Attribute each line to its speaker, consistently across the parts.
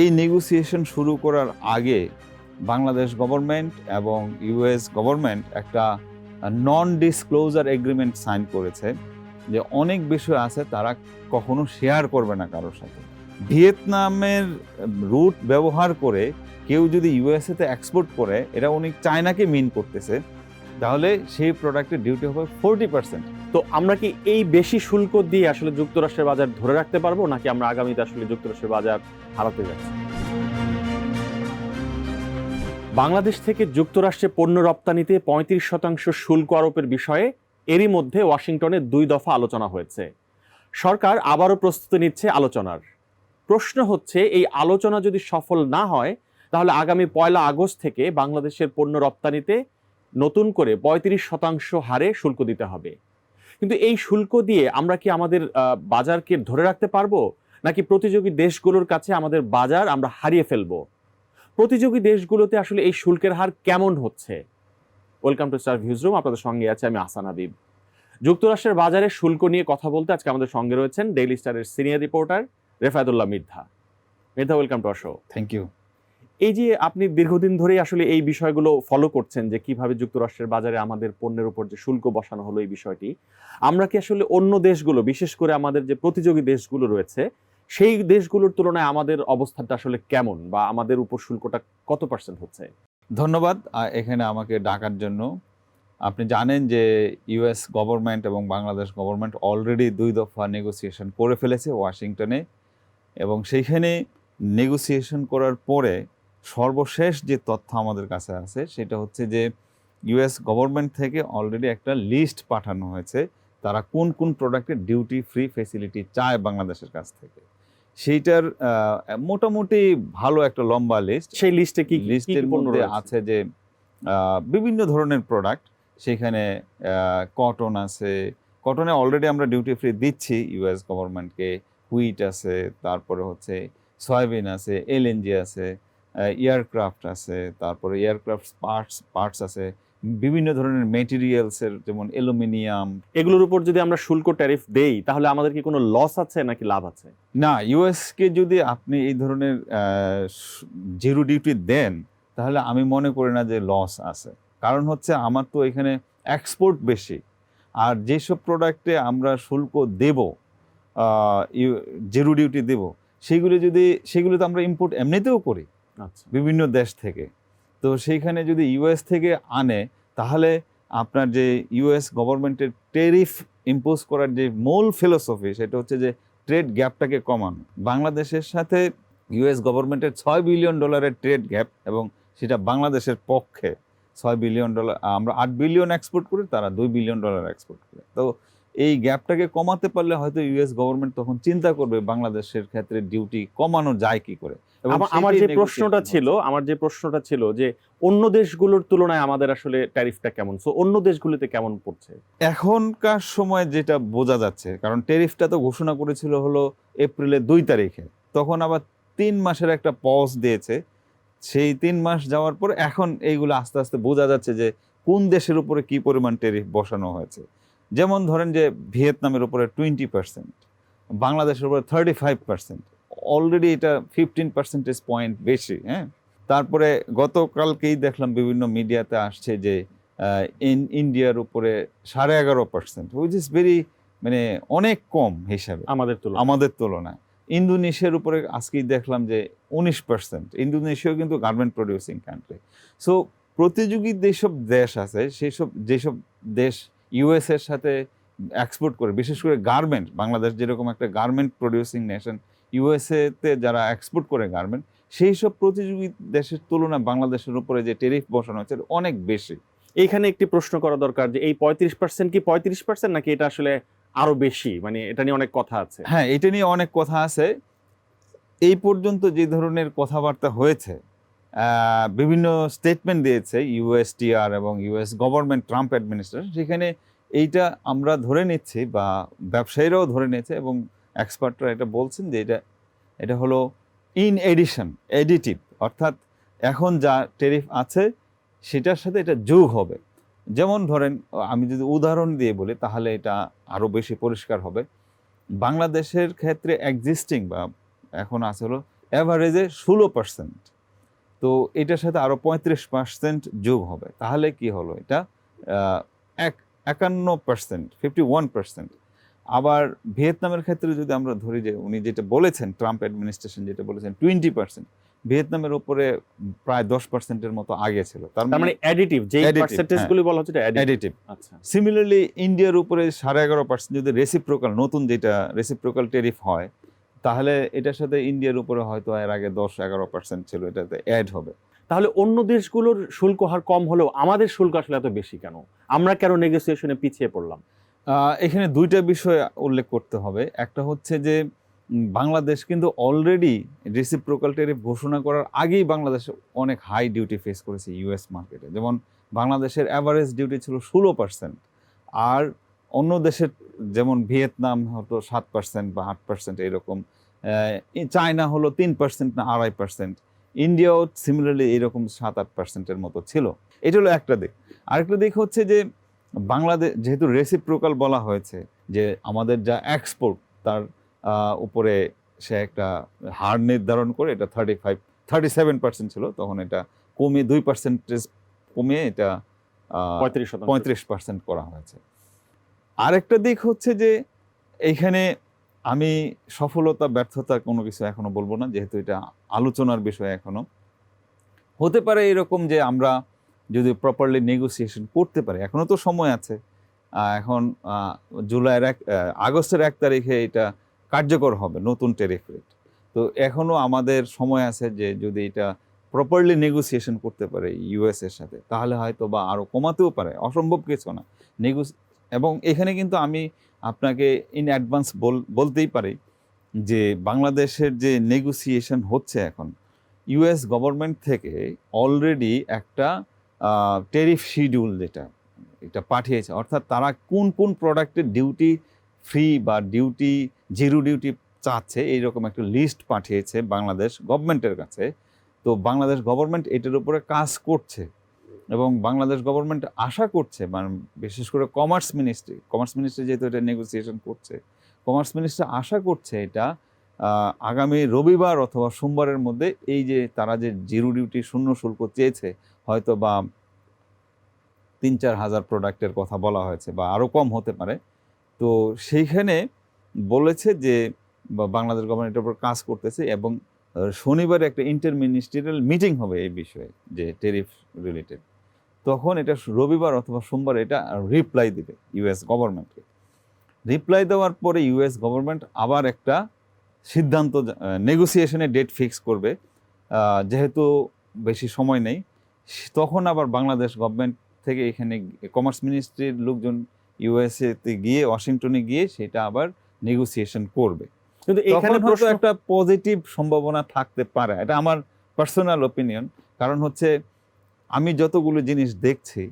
Speaker 1: এই নেগোসিয়েশন শুরু করার আগে বাংলাদেশ গভর্নমেন্ট এবং ইউএস গভর্নমেন্ট একটা নন ডিসক্লোজার এগ্রিমেন্ট সাইন করেছে যে অনেক বিষয় আছে তারা কখনো শেয়ার করবে না কারোর সাথে। ভিয়েতনামের রুট ব্যবহার করে কেউ যদি ইউএসএতে এক্সপোর্ট করে, এটা উনি চায়নাকে মিন করতেছে, তাহলে সেই প্রোডাক্টের ডিউটি হবে ফোরটি পার্সেন্ট
Speaker 2: তো আমরা কি এই বেশি শুল্ক দিয়ে আসলে যুক্তরাষ্ট্রের বাজার ধরে রাখতে পারব, নাকি আমরা আগামীতে আসলে যুক্তরাষ্ট্রের বাজার হারাতে যাচ্ছি? বাংলাদেশ থেকে যুক্তরাষ্ট্রে পণ্য রপ্তানিতে পঁয়ত্রিশ শতাংশ শুল্ক আরোপের বিষয়ে এরই মধ্যে ওয়াশিংটনে দুই দফা আলোচনা হয়েছে। সরকার আবারও প্রস্তুতি নিচ্ছে আলোচনার। প্রশ্ন হচ্ছে, এই আলোচনা যদি সফল না হয়, তাহলে আগামী পয়লা আগস্ট থেকে বাংলাদেশের পণ্য রপ্তানিতে নতুন করে পঁয়ত্রিশ শতাংশ হারে শুল্ক দিতে হবে। কিন্তু এই শুল্ক দিয়ে আমরা কি আমাদের বাজারকে ধরে রাখতে পারব? নাকি প্রতিযোগী দেশগুলোর কাছে আমাদের বাজার আমরা হারিয়ে ফেলব? প্রতিযোগী দেশগুলোতে আসলে এই শুল্কের হার কেমন হচ্ছে? Welcome to Star Views room, আপনাদের সঙ্গে আছে আমি আসান হাবিব। যুক্তরাষ্ট্রের বাজারে শুল্ক নিয়ে কথা বলতে আজকে আমাদের সঙ্গে রয়েছেন ডেইলি স্টারের senior reporter Refayetullah Mirdha. Mirdha, welcome to show.
Speaker 1: Thank you
Speaker 2: এই যে আপনি দীর্ঘদিন ধরেই আসলে এই বিষয়গুলো ফলো করছেন যে কীভাবে যুক্তরাষ্ট্রের বাজারে আমাদের পণ্যের উপর যে শুল্ক বসানো হলো এই বিষয়টি, আমরা কি আসলে অন্য দেশগুলো, বিশেষ করে আমাদের যে প্রতিযোগী দেশগুলো রয়েছে, সেই দেশগুলোর তুলনায় আমাদের অবস্থাটা আসলে কেমন বা আমাদের উপর শুল্কটা কত পার্সেন্ট হচ্ছে?
Speaker 1: ধন্যবাদ। এখানে আমাকে ডাকার জন্য। আপনি জানেন যে ইউএস গভর্নমেন্ট এবং বাংলাদেশ গভর্নমেন্ট অলরেডি দুই দফা নেগোসিয়েশন করে ফেলেছে ওয়াশিংটনে এবং সেইখানে নেগোসিয়েশন করার পরে সর্বশেষ যে তথ্য আমাদের কাছে আছে সেটা হচ্ছে যে ইউএস গভর্নমেন্ট থেকে অলরেডি একটা লিস্ট পাঠানো হয়েছে তারা কোন কোন প্রোডাক্টের ডিউটি ফ্রি ফেসিলিটি চায় বাংলাদেশের কাছ থেকে। সেইটার মোটামুটি ভালো একটা লম্বা লিস্ট
Speaker 2: সেই লিস্টে কি
Speaker 1: লিস্টের মধ্যে আছে যে আহ, বিভিন্ন ধরনের প্রোডাক্ট সেখানে কটন আছে। কটনে অলরেডি আমরা ডিউটি ফ্রি দিচ্ছি ইউএস গভর্নমেন্টকে হুইট আছে তারপরে হচ্ছে সয়াবিন আছে এলএনজি আছে। এয়ারক্রাফট আছে তারপরে এয়ারক্রাফট পার্টস পার্টস আছে বিভিন্ন ধরনের মেটেরিয়ালসের যেমন অ্যালুমিনিয়াম
Speaker 2: এগুলোর উপর যদি আমরা শুল্ক ট্যারিফ দেই তাহলে আমাদের কি কোনো লস আছে নাকি লাভ আছে?
Speaker 1: না ইউএসকে যদি আপনি এই ধরনের জিরো ডিউটি দেন তাহলে আমি মনে করি না যে লস আছে। কারণ হচ্ছে আমার তো এখানে এক্সপোর্ট বেশি। আর যেসব প্রোডাক্টে আমরা শুল্ক দেব জিরো ডিউটি দেব সেগুলো যদি সেগুলো তো আমরা ইম্পোর্ট এমনিতেও করি। বিভিন্ন দেশ থেকে। তো সেইখানে যদি ইউএস থেকে আনে, তাহলে আপনার যে ইউএস গভর্নমেন্টের টেরিফ ইম্পোজ করার যে মূল ফিলোসফি সেটা হচ্ছে যে ট্রেড গ্যাপটাকে কমানো। বাংলাদেশের সাথে ইউএস গভর্নমেন্টের ছয় বিলিয়ন ডলারের ট্রেড গ্যাপ এবং সেটা বাংলাদেশের পক্ষে ছয় বিলিয়ন ডলার আমরা আট বিলিয়ন এক্সপোর্ট করি, তারা দুই বিলিয়ন ডলার এক্সপোর্ট করে। তো এই গ্যাপটাকে কমাতে পারলে হয়তো ইউএস গভর্নমেন্ট তখন চিন্তা করবে বাংলাদেশের ক্ষেত্রে ডিউটি কমানো যায় কি করে।
Speaker 2: আমার যে প্রশ্নটা ছিল আমার যে প্রশ্নটা ছিল যে অন্য দেশগুলোর তুলনায় আমাদের আসলে ট্যারিফটা কেমন? সো অন্য দেশগুলোতে কেমন পড়ছে?
Speaker 1: এখনকার সময় যেটা বোঝা যাচ্ছে কারণ ট্যারিফটা তো ঘোষণা করেছিল হলো এপ্রিলের দুই তারিখে। তখন আবার তিন মাসের একটা পজ দিয়েছে। সেই তিন মাস যাওয়ার পর এখন এইগুলো আস্তে আস্তে বোঝা যাচ্ছে যে কোন দেশের উপরে কি পরিমাণ ট্যারিফ বসানো হয়েছে। যেমন ধরেন যে ভিয়েতনামের উপরে টোয়েন্টি পার্সেন্ট বাংলাদেশের উপরে থার্টি ফাইভ পার্সেন্ট অলরেডি এটা ফিফটিন পার্সেন্টেজ পয়েন্ট বেশি হ্যাঁ? তারপরে গতকালকেই দেখলাম বিভিন্ন মিডিয়াতে আসছে যে ইন ইন্ডিয়ার উপরে সাড়ে এগারো পার্সেন্ট উইচ ইজ ভেরি মানে অনেক কম হিসাবে।
Speaker 2: আমাদের তুলনা
Speaker 1: আমাদের তুলনায়। ইন্দোনেশিয়ার উপরে আজকেই দেখলাম যে উনিশ পার্সেন্ট ইন্দোনেশিয়াও কিন্তু গার্মেন্ট প্রডিউসিং কান্ট্রি সো প্রতিযোগী যেসব দেশ আছে সেসব যেসব দেশ ইউএস এর সাথে এক্সপোর্ট করে বিশেষ করে গার্মেন্ট বাংলাদেশ যেরকম একটা গার্মেন্ট প্রডিউসিং নেশন ইউএসএ তে যারা এক্সপোর্ট করে গার্মেন্ট সেই সব প্রতিযোগী দেশের তুলনায় বাংলাদেশের উপরে যে টেরিফ বসানো হচ্ছে অনেক বেশি।
Speaker 2: এইখানে একটি প্রশ্ন করা দরকার যে এই পঁয়ত্রিশ পার্সেন্ট কি পঁয়ত্রিশ পার্সেন্ট নাকি এটা আসলে আরও বেশি? মানে এটা নিয়ে অনেক কথা আছে।
Speaker 1: হ্যাঁ এটা নিয়ে অনেক কথা আছে। এই পর্যন্ত যে ধরনের কথাবার্তা হয়েছে বিভিন্ন স্টেটমেন্ট দিয়েছে ইউএসটিআর এবং ইউএস গভর্নমেন্ট ট্রাম্প অ্যাডমিনিস্ট্রেশন সেখানে এইটা আমরা ধরে নিচ্ছি বা ব্যবসায়ীরাও ধরে নিয়েছে এবং এক্সপার্টরা এটা বলছেন যে এটা এটা হলো ইন এডিশন এডিটিভ অর্থাৎ এখন যা টেরিফ আছে, সেটার সাথে এটা যোগ হবে। যেমন ধরেন, আমি যদি উদাহরণ দিয়ে বলি, তাহলে এটা আরও বেশি পরিষ্কার হবে। বাংলাদেশের ক্ষেত্রে এক্সিস্টিং বা এখন আছে হলো অ্যাভারেজে ষোলো পার্সেন্ট তো এটার সাথে আরও পঁয়ত্রিশ পার্সেন্ট যোগ হবে। তাহলে কি হলো এটা? এক, একান্ন পার্সেন্ট ফিফটি ওয়ান পার্সেন্ট আবার ভিয়েতনামের ক্ষেত্রে যদি আমরা ধরি যে উনি যেটা বলেছেন ট্রাম্প অ্যাডমিনিস্ট্রেশন যেটা বলেছেন টোয়েন্টি পার্সেন্ট ভিয়েতনামের উপরে প্রায় দশ পার্সেন্টের মতো আগে ছিল। তার
Speaker 2: মানে অ্যাডিটিভ যে
Speaker 1: Additive,
Speaker 2: পার্সেন্টেজ গুলি বলা হচ্ছে অ্যাডিটিভ আচ্ছা।
Speaker 1: সিমিলারলি ইন্ডিয়ার উপরে সাড়ে এগারো পার্সেন্ট যদি রেসিপ্রোকাল নতুন যেটা রেসিপ্রোকাল টেরিফ হয় তাহলে এটার সাথে ইন্ডিয়ার উপরে হয়তো এর আগে দশ এগারো পার্সেন্ট ছিল এটাতে অ্যাড হবে।
Speaker 2: তাহলে অন্য দেশগুলোর শুল্ক হার কম হলেও আমাদের শুল্ক আসলে এত বেশি কেন? আমরা কেন নেগোসিয়েশনে পিছিয়ে পড়লাম?
Speaker 1: এখানে দুইটা বিষয় উল্লেখ করতে হবে। একটা হচ্ছে যে বাংলাদেশ কিন্তু অলরেডি রেসিপ্রোকাল টেরিফ ঘোষণা করার আগেই বাংলাদেশ অনেক হাই ডিউটি ফেস করেছে ইউএস মার্কেটে যেমন বাংলাদেশের অ্যাভারেজ ডিউটি ছিল ষোলো পার্সেন্ট আর অন্য দেশের যেমন ভিয়েতনাম হতো সাত পার্সেন্ট বা আট পার্সেন্ট এরকম চায়না হলো তিন পার্সেন্ট না আড়াই পার্সেন্ট ইন্ডিয়াও সিমিলারলি এরকম সাত আট পার্সেন্টের মতো ছিল। এটা হলো একটা দিক। আরেকটা দিক হচ্ছে যে বাংলাদেশ যেহেতু রেসিপ্রোকাল বলা হয়েছে যে আমাদের যা এক্সপোর্ট তার উপরে সে একটা হার নির্ধারণ করে এটা thirty five thirty seven percent ছিল তখন এটা কমিয়ে দুই পার্সেন্টেজ কমিয়ে এটা
Speaker 2: পঁয়ত্রিশ
Speaker 1: পঁয়ত্রিশ পার্সেন্ট করা হয়েছে। আরেকটা দিক হচ্ছে যে এইখানে আমি সফলতা ব্যর্থতা কোনো কিছু এখনও বলব না যেহেতু এটা আলোচনার বিষয় এখনও। হতে পারে এরকম যে আমরা যদি প্রপারলি নেগোসিয়েশন করতে পারে। এখনও তো সময় আছে। এখন জুলাইয়ের এক আগস্টের এক তারিখে এটা কার্যকর হবে নতুন টেরিফ রেট তো এখনও আমাদের সময় আছে যে যদি এটা প্রপারলি নেগোসিয়েশন করতে পারে ইউএস এর সাথে, তাহলে হয়তো বা আরও কমাতেও পারে। অসম্ভব কিছু না। নেগোস এবং এখানে কিন্তু আমি আপনাকে ইন অ্যাডভান্স বল, বলতেই পারি যে বাংলাদেশের যে নেগোসিয়েশন হচ্ছে এখন ইউএস গভর্নমেন্ট থেকে অলরেডি একটা টেরিফ শিডিউল যেটা, এটা পাঠিয়েছে। অর্থাৎ তারা কোন কোন প্রোডাক্টের ডিউটি ফ্রি বা ডিউটি জিরো ডিউটি চাচ্ছে, এইরকম একটা লিস্ট পাঠিয়েছে বাংলাদেশ গভর্নমেন্টের কাছে। তো বাংলাদেশ গভর্নমেন্ট এটার উপরে কাজ করছে এবং বাংলাদেশ গভর্নমেন্ট আশা করছে মানে বিশেষ করে কমার্স মিনিস্ট্রি কমার্স মিনিস্ট্রি যেহেতু এটা নেগোসিয়েশন করছে কমার্স মিনিস্ট্রি আশা করছে এটা আগামী রবিবার অথবা সোমবারের মধ্যে এই যে তারা যে জিরো ডিউটি শূন্য শুল্ক চেয়েছে হয়তো বা তিন চার হাজার প্রোডাক্টের কথা বলা হয়েছে বা আরও কম হতে পারে। তো সেইখানে বলেছে যে বাংলাদেশ গভর্নমেন্ট এটার উপর কাজ করতেছে এবং শনিবারে একটা ইন্টার মিনিস্ট্রিয়াল মিটিং হবে এই বিষয়ে, যে টেরিফ রিলেটেড তখন এটা রবিবার অথবা সোমবার এটা রিপ্লাই দিবে ইউএস গভর্নমেন্টকে রিপ্লাই দেওয়ার পরে ইউএস গভর্নমেন্ট আবার একটা সিদ্ধান্ত নেগোসিয়েশনে ডেট ফিক্স করবে। যেহেতু বেশি সময় নেই তখন আবার বাংলাদেশ গভর্নমেন্ট থেকে এখানে কমার্স মিনিস্ট্রির লোকজন ইউএসএ তে গিয়ে ওয়াশিংটনে গিয়ে সেটা আবার নেগোসিয়েশন করবে।
Speaker 2: কিন্তু
Speaker 1: এখানে হয়তো একটা পজিটিভ সম্ভাবনা থাকতে পারে। এটা আমার পার্সোনাল ওপিনিয়ন কারণ হচ্ছে আমি যতগুলো জিনিস দেখছি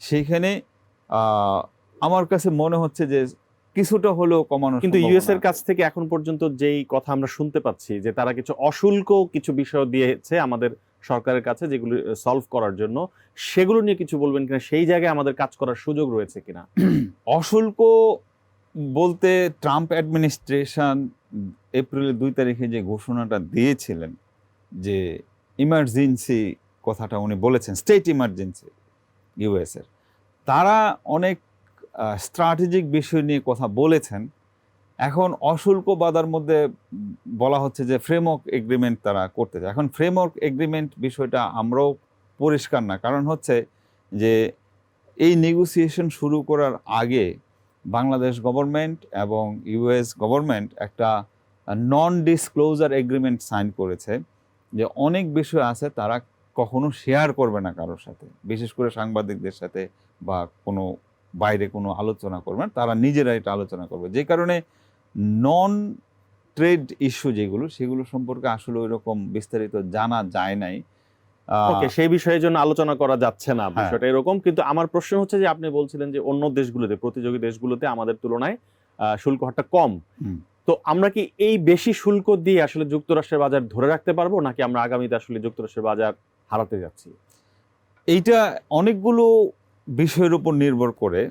Speaker 1: সেইখানে আহ, আমার কাছে মনে হচ্ছে যে কিছুটা হলেও কমানো
Speaker 2: কিন্তু ইউএস এর কাছ থেকে এখন পর্যন্ত যেই কথা আমরা শুনতে পাচ্ছি যে তারা কিছু অশুল্ক কিছু বিষয় দিয়েছে আমাদের সরকারের কাছে যেগুলি সলভ করার জন্য, সেগুলো নিয়ে কিছু বলবেন কিনা? সেই জায়গায় আমাদের কাজ করার সুযোগ রয়েছে কিনা?
Speaker 1: অশুল্ক বলতে ট্রাম্প অ্যাডমিনিস্ট্রেশন এপ্রিলের দুই তারিখে যে ঘোষণাটা দিয়েছিলেন, যে ইমার্জেন্সি কথাটা উনি বলেছেন স্টেট ইমার্জেন্সি ইউএসের তারা অনেক স্ট্র্যাটেজিক বিষয় নিয়ে কথা বলেছেন এখন অশুল্ক বাধার মধ্যে বলা হচ্ছে যে ফ্রেমওয়ার্ক এগ্রিমেন্ট তারা করতে চায়। এখন ফ্রেমওয়ার্ক এগ্রিমেন্ট বিষয়টা আমরাও পরিষ্কার না। কারণ হচ্ছে যে এই নেগোসিয়েশন শুরু করার আগে বাংলাদেশ গভর্নমেন্ট এবং ইউএস গভর্নমেন্ট একটা নন ডিসক্লোজার এগ্রিমেন্ট সাইন করেছে যে অনেক বিষয় আছে তারা কখনো শেয়ার করবে না কারোর সাথে। বিশেষ করে সাংবাদিকদের সাথে বা কোনো বাইরে কোনো আলোচনা করবে না, তারা নিজেরা এটা আলোচনা করবে। যে কারণে নন ট্রেড ইস্যু যেগুলো সেগুলো সম্পর্কে আসলে ওই রকম বিস্তারিত জানা যায় নাই।
Speaker 2: ওকে সেই বিষয়ের জন্য আলোচনা করা যাচ্ছে না
Speaker 1: হ্যাঁ।
Speaker 2: বিষয়টা এরকম কিন্তু আমার প্রশ্ন হচ্ছে যে আপনি বলছিলেন যে অন্য দেশগুলোতে প্রতিযোগী দেশগুলোতে আমাদের তুলনায় শুল্ক হারটা কম। তো আমরা কি এই বেশি শুল্ক দিয়ে আসলে যুক্তরাষ্ট্রের বাজার ধরে রাখতে পারব নাকি আমরা আগামীতে আসলে যুক্তরাষ্ট্রের বাজার হারাতে যাচ্ছি?
Speaker 1: এইটা অনেকগুলো বিষয়ের উপর নির্ভর করে।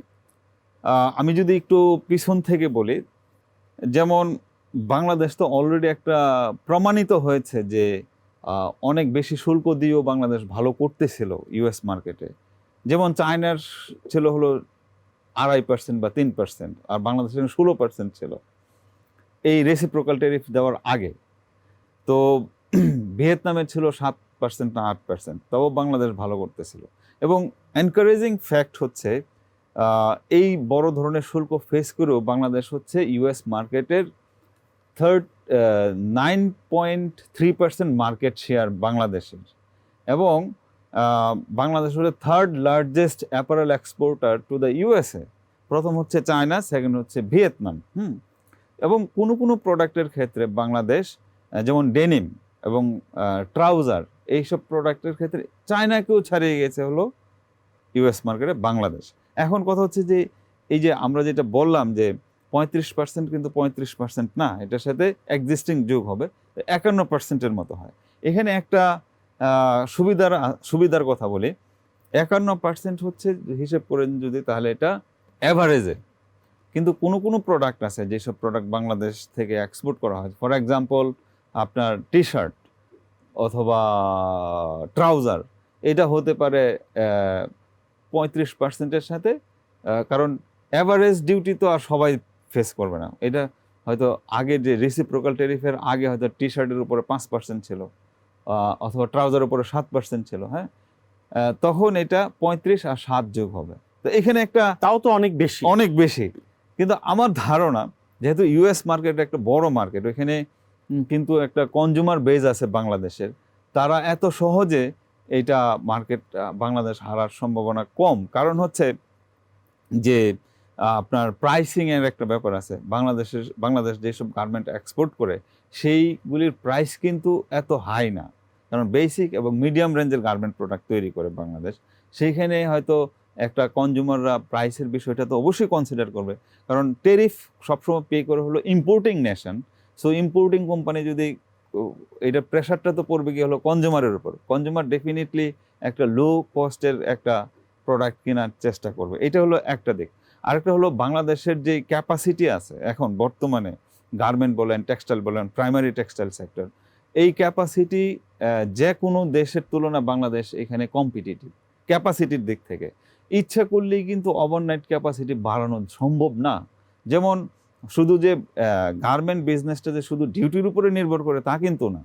Speaker 1: আহ, আমি যদি একটু পিছন থেকে বলি যেমন বাংলাদেশ তো অলরেডি একটা প্রমাণিত হয়েছে যে অনেক বেশি শুল্ক দিয়েও বাংলাদেশ ভালো করতেছিল ইউএস মার্কেটে যেমন চায়নার ছিল হলো আড়াই পার্সেন্ট বা তিন পার্সেন্ট আর বাংলাদেশের ষোলো পার্সেন্ট ছিল। এই রেসিপ্রোকাল টেরিফ দেওয়ার আগে। তো ভিয়েতনামে ছিল সাত পার্সেন্ট না আট পার্সেন্ট তাও বাংলাদেশ ভালো করতেছিল। এবং এনকারেজিং ফ্যাক্ট হচ্ছে এই বড় ধরনের শুল্ক ফেস করেও বাংলাদেশ হচ্ছে ইউএস মার্কেটের third nine point three percent market share বাংলাদেশের। এবং বাংলাদেশ হচ্ছে third largest apparel exporter to the USA প্রথম হচ্ছে চায়না সেকেন্ড হচ্ছে ভিয়েতনাম হুম? এবং কোনো কোনো প্রোডাক্টের ক্ষেত্রে বাংলাদেশ যেমন ডেনিম এবং ট্রাউজার এইসব প্রোডাক্টের ক্ষেত্রে চায়নাকেও ছাড়িয়ে গেছে হলো ইউএস মার্কেটে বাংলাদেশ। এখন কথা হচ্ছে যে, এই যে আমরা যেটা বললাম যে পঁয়ত্রিশ পার্সেন্ট কিন্তু পঁয়ত্রিশ পার্সেন্ট না, এটার সাথে এক্সিস্টিং যুগ হবে একান্ন পার্সেন্টের মতো হয়। এখানে একটা সুবিধার সুবিধার কথা বলি, একান্ন পার্সেন্ট হচ্ছে হিসেব করেন যদি তাহলে এটা অ্যাভারেজে কিন্তু কোনো কোনো প্রোডাক্ট আছে, যেসব প্রোডাক্ট বাংলাদেশ থেকে এক্সপোর্ট করা হয় ফর এক্সাম্পল আপনার টি শার্ট অথবা ট্রাউজার এটা হতে পারে পঁয়ত্রিশ পার্সেন্টের সাথে কারণ অ্যাভারেজ ডিউটি তো আর সবাই ফেস করবে না। এটা হয়তো আগে যে রিসিপ্রোকাল টেরিফের আগে হয়তো টি শার্টের উপরে পাঁচ পার্সেন্ট ছিল অথবা ট্রাউজার উপরে সাত পার্সেন্ট ছিল হ্যাঁ? তখন এটা পঁয়ত্রিশ আর সাত যোগ হবে। তো এখানে একটা
Speaker 2: তাও তো অনেক বেশি।
Speaker 1: অনেক বেশি। কিন্তু আমার ধারণা যেহেতু ইউএস মার্কেট একটা বড় মার্কেট ওইখানে কিন্তু একটা কনজিউমার বেজ আছে বাংলাদেশের তারা এত সহজে এটা মার্কেট বাংলাদেশ হারার সম্ভাবনা কম। কারণ হচ্ছে যে আপনার প্রাইসিংয়ের একটা ব্যাপার আছে। বাংলাদেশের, বাংলাদেশ যেসব গার্মেন্ট এক্সপোর্ট করে, সেইগুলির প্রাইস কিন্তু এত হাই না। কারণ বেসিক এবং মিডিয়াম রেঞ্জের গার্মেন্ট প্রোডাক্ট তৈরি করে বাংলাদেশ। সেইখানে হয়তো একটা কনজিউমাররা প্রাইসের বিষয়টা তো অবশ্যই কনসিডার করবে। কারণ টেরিফ সবসময় পে করে হলো importing nation so importing company যদি এটা প্রেশারটা তো পড়বে কি হলো কনজিউমারের উপর। কনজিউমার ডেফিনেটলি একটা লো কস্টের একটা প্রোডাক্ট কেনার চেষ্টা করবে। এটা হলো একটা দিক। আরেকটা হলো বাংলাদেশের যে ক্যাপাসিটি আছে, এখন বর্তমানে গার্মেন্ট বলেন টেক্সটাইল বলেন প্রাইমারি টেক্সটাইল সেক্টর এই ক্যাপাসিটি যে কোনো দেশের তুলনা বাংলাদেশ এখানে কম্পিটিটিভ ক্যাপাসিটির দিক থেকে। ইচ্ছা করলেই কিন্তু ওভারনাইট ক্যাপাসিটি বাড়ানো সম্ভব না। যেমন শুধু যে গার্মেন্ট বিজনেসটা যে শুধু ডিউটির উপরে নির্ভর করে তা কিন্তু না।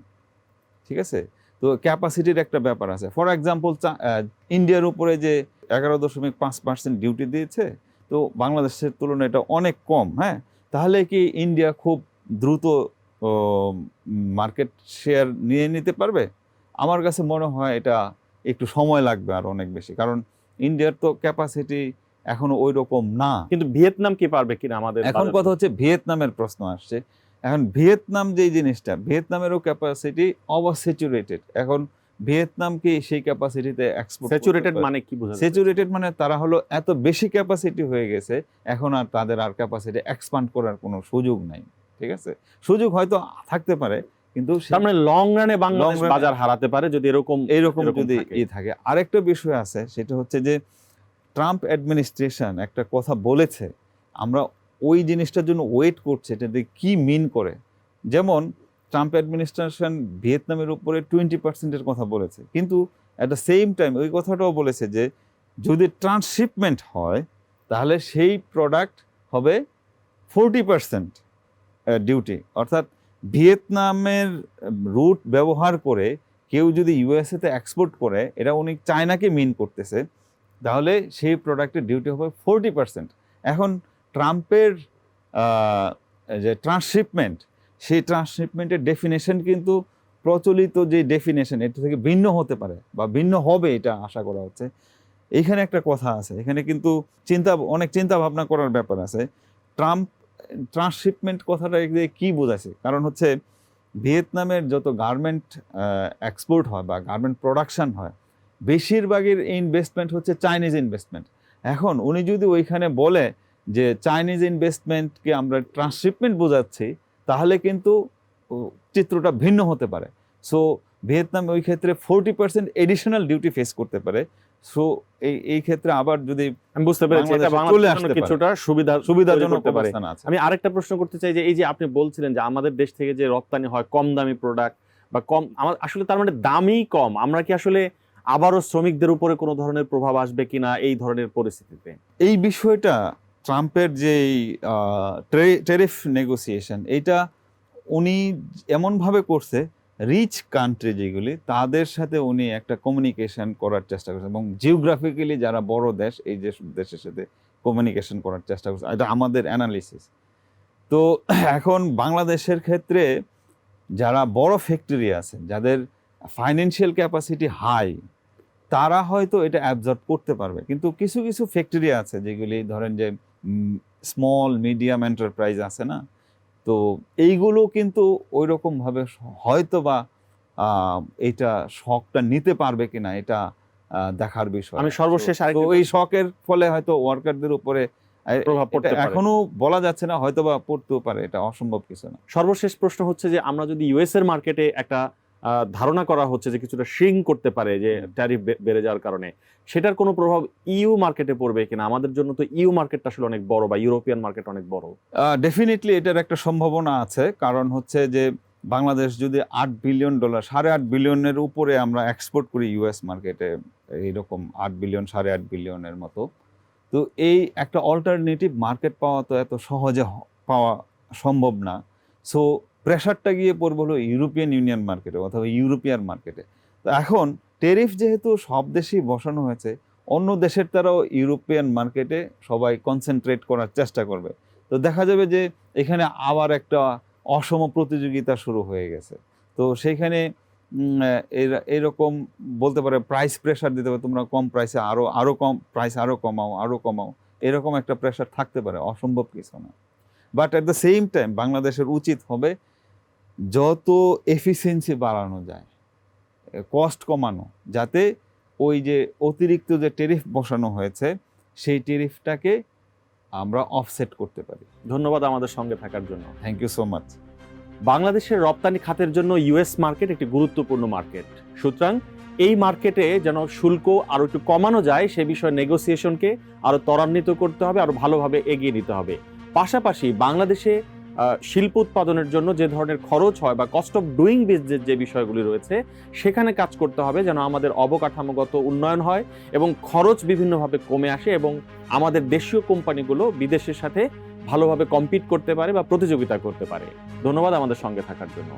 Speaker 1: ঠিক আছে? তো ক্যাপাসিটির একটা ব্যাপার আছে। ফর এক্সাম্পল ইন্ডিয়ার উপরে যে এগারো দশমিক পাঁচ পার্সেন্ট ডিউটি দিয়েছে, তো বাংলাদেশের তুলনায় এটা অনেক কম হ্যাঁ? তাহলে কি ইন্ডিয়া খুব দ্রুত মার্কেট শেয়ার নিয়ে নিতে পারবে? আমার কাছে মনে হয় এটা একটু সময় লাগবে আর অনেক বেশি। কারণ ইন্ডিয়ার তো ক্যাপাসিটি এখনও ওই রকম না।
Speaker 2: কিন্তু ভিয়েতনাম কি পারবে কিনা আমাদের
Speaker 1: এখন কথা হচ্ছে ভিয়েতনামের প্রশ্ন আসছে। এখন ভিয়েতনাম যে জিনিসটা ভিয়েতনামেরও ক্যাপাসিটি ওভার স্যাচুরেটেড এখন ভিয়েতনাম কি সেই ক্যাপাসিটিতে এক্সপোর্ট
Speaker 2: স্যাচুরেটেড মানে কি বোঝা যাচ্ছে?
Speaker 1: স্যাচুরেটেড মানে তারা হলো এত বেশি ক্যাপাসিটি হয়ে গেছে এখন আর তাদের আর ক্যাপাসিটি এক্সপান্ড করার কোনো সুযোগ নাই। ঠিক আছে? সুযোগ হয়তো থাকতে পারে কিন্তু সে-
Speaker 2: তার মানে লং রানে বাংলাদেশ বাজার হারাতে পারে যদি এরকম
Speaker 1: এইরকম
Speaker 2: এরকম
Speaker 1: যদি ই থাকে। আরেকটা বিষয় আছে সেটা হচ্ছে যে ট্রাম্প অ্যাডমিনিস্ট্রেশন একটা কথা বলেছে, আমরা ওই জিনিসটার জন্য ওয়েট করছে, এটা কি মিন করে? যেমন ট্রাম্প অ্যাডমিনিস্ট্রেশন ভিয়েতনামের উপরে টোয়েন্টি পার্সেন্টের কথা বলেছে, কিন্তু অ্যাট দ্য সেম টাইম ওই কথাটাও বলেছে যে, যদি ট্রান্সশিপমেন্ট হয়, তাহলে সেই প্রোডাক্ট হবে ফোরটি পার্সেন্ট ডিউটি অর্থাৎ ভিয়েতনামের রুট ব্যবহার করে কেউ যদি ইউএসএতে এক্সপোর্ট করে, এটা উনি চায়নাকে মিন করতেছে তাহলে সেই প্রোডাক্টের ডিউটি হবে ফোরটি পার্সেন্ট এখন ট্রাম্পের যে ট্রান্সশিপমেন্ট সেই ট্রান্সশিপমেন্টের ডেফিনেশন কিন্তু প্রচলিত যে ডেফিনেশন এটা থেকে ভিন্ন হতে পারে বা ভিন্ন হবে এটা আশা করা হচ্ছে। এইখানে একটা কথা আছে, এখানে কিন্তু চিন্তা, অনেক চিন্তা ভাবনা করার ব্যাপার আছে। ট্রাম্প ট্রান্সশিপমেন্ট কথাটা দিয়ে কি বোঝাচ্ছে? কারণ হচ্ছে ভিয়েতনামের যত গার্মেন্ট এক্সপোর্ট হয় বা গার্মেন্ট প্রোডাকশান হয় বেশিরভাগের ইনভেস্টমেন্ট হচ্ছে চাইনিজ ইনভেস্টমেন্ট এখন উনি যদি ওইখানে বলে যে চাইনিজ ইনভেস্টমেন্টকে আমরা ট্রান্সশিপমেন্ট বোঝাচ্ছি তাহলে কিন্তু চিত্রটা ভিন্ন হতে পারে। সো ভিয়েতনাম ওই ক্ষেত্রে forty percent additional duty face করতে পারে। সো এই এই ক্ষেত্রে আবার যদি
Speaker 2: আমি বুঝতে পেরেছি এটা বাংলাদেশের। কিছুটা সুবিধা
Speaker 1: সুবিধাজনক
Speaker 2: করতে পারে। আমি আরেকটা প্রশ্ন করতে চাই যে এই যে আপনি বলছিলেন যে আমাদের দেশ থেকে যে রপ্তানি হয় কম দামি প্রোডাক্ট বা কম আমার আসলে তার মানে দামই কম। আমরা কি আসলে আবারও শ্রমিকদের উপরে কোনো ধরনের প্রভাব আসবে কিনা এই ধরনের পরিস্থিতিতে?
Speaker 1: এই বিষয়টা ট্রাম্পের যে টেরিফ নেগোসিয়েশন, এটা উনি এমনভাবে করছে রিচ কান্ট্রি যেগুলি, তাদের সাথে উনি একটা কমিউনিকেশন করার চেষ্টা করছেন এবং জিওগ্রাফিক্যালি যারা বড় দেশ, এই যে দেশের সাথে কমিউনিকেশন করার চেষ্টা করছে, এটা আমাদের অ্যানালিসিস তো এখন বাংলাদেশের ক্ষেত্রে যারা বড় ফ্যাক্টরি আছে, যাদের ফাইন্যান্সিয়াল ক্যাপাসিটি হাই তারা হয়তো এটা অ্যাবজর্ব করতে পারবে। কিন্তু কিছু কিছু ফ্যাক্টরি আছে যেগুলি ধরেন যে স্মল মিডিয়াম এন্টারপ্রাইজ আছে না? তো এইগুলো কিন্তু ওই রকম ভাবে হয়তো বা এটা শখটা নিতে পারবে কিনা এটা আহ, দেখার বিষয়।
Speaker 2: আমি সর্বশেষ
Speaker 1: এই শখের ফলে হয়তো ওয়ার্কারদের উপরে
Speaker 2: প্রভাব পড়তে পারে।
Speaker 1: এখনও বলা যাচ্ছে না হয়তো বা পড়তেও পারে এটা অসম্ভব কিছু না।
Speaker 2: সর্বশেষ প্রশ্ন হচ্ছে যে আমরা যদি ইউএস এর মার্কেটে একটা ধারণা করা হচ্ছে যে কিছুটা শ্রিং করতে পারে যে ট্যারিফ বেড়ে যাওয়ার কারণে। সেটার কোনো প্রভাব ইউ মার্কেটে পড়বে কিনা? আমাদের জন্য তো ইউ মার্কেটটা আসলে অনেক বড় বা ইউরোপিয়ান মার্কেট অনেক বড়।
Speaker 1: ডেফিনেটলি এটার একটা সম্ভাবনা আছে। কারণ হচ্ছে যে বাংলাদেশ যদি আট বিলিয়ন ডলার সাড়ে আট বিলিয়নের উপরে আমরা এক্সপোর্ট করি ইউএস মার্কেটে এইরকম আট বিলিয়ন সাড়ে আট বিলিয়নের মতো। তো এই একটা অল্টারনেটিভ মার্কেট পাওয়া তো এত সহজে পাওয়া সম্ভব না। সো প্রেশারটা গিয়ে পড়বে হলো ইউরোপিয়ান ইউনিয়ন মার্কেটে অথবা ইউরোপিয়ান মার্কেটে। তো এখন টেরিফ যেহেতু সব দেশেই বসানো হয়েছে, অন্য দেশের তারাও ইউরোপিয়ান মার্কেটে সবাই কনসেন্ট্রেট করার চেষ্টা করবে। তো দেখা যাবে যে এখানে আবার একটা অসম প্রতিযোগিতা শুরু হয়ে গেছে। তো সেইখানে এরকম বলতে পারে প্রাইস প্রেশার দিতে পারে, তোমরা কম প্রাইসে আরও আরও কম প্রাইস আরও কমাও আরও কমাও, এরকম একটা প্রেশার থাকতে পারে, অসম্ভব কিছু না। But at the same time বাংলাদেশের উচিত হবে যত এফিসিয়েন্সি বাড়ানো যায় কস্ট কমানো যাতে ওই যে অতিরিক্ত যে টেরিফ বসানো হয়েছে সেই টেরিফটাকে আমরা অফসেট করতে পারি।
Speaker 2: ধন্যবাদ আমাদের সঙ্গে থাকার জন্য।
Speaker 1: থ্যাংক ইউ সো মাচ
Speaker 2: বাংলাদেশের রপ্তানি খাতের জন্য ইউএস মার্কেট একটি গুরুত্বপূর্ণ মার্কেট সুতরাং এই মার্কেটে যেন শুল্ক আরও একটু কমানো যায় সে বিষয়ে নেগোসিয়েশনকে আরও ত্বরান্বিত করতে হবে আরও ভালোভাবে এগিয়ে নিতে হবে। পাশাপাশি বাংলাদেশে শিল্প উৎপাদনের জন্য যে ধরনের খরচ হয় বা কস্ট অফ ডুইং বিজনেস যে বিষয়গুলি রয়েছে, সেখানে কাজ করতে হবে যেন আমাদের অবকাঠামোগত উন্নয়ন হয় এবং খরচ বিভিন্নভাবে কমে আসে এবং আমাদের দেশীয় কোম্পানিগুলো বিদেশের সাথে ভালোভাবে কম্পিট করতে পারে বা প্রতিযোগিতা করতে পারে। ধন্যবাদ আমাদের সঙ্গে থাকার জন্য।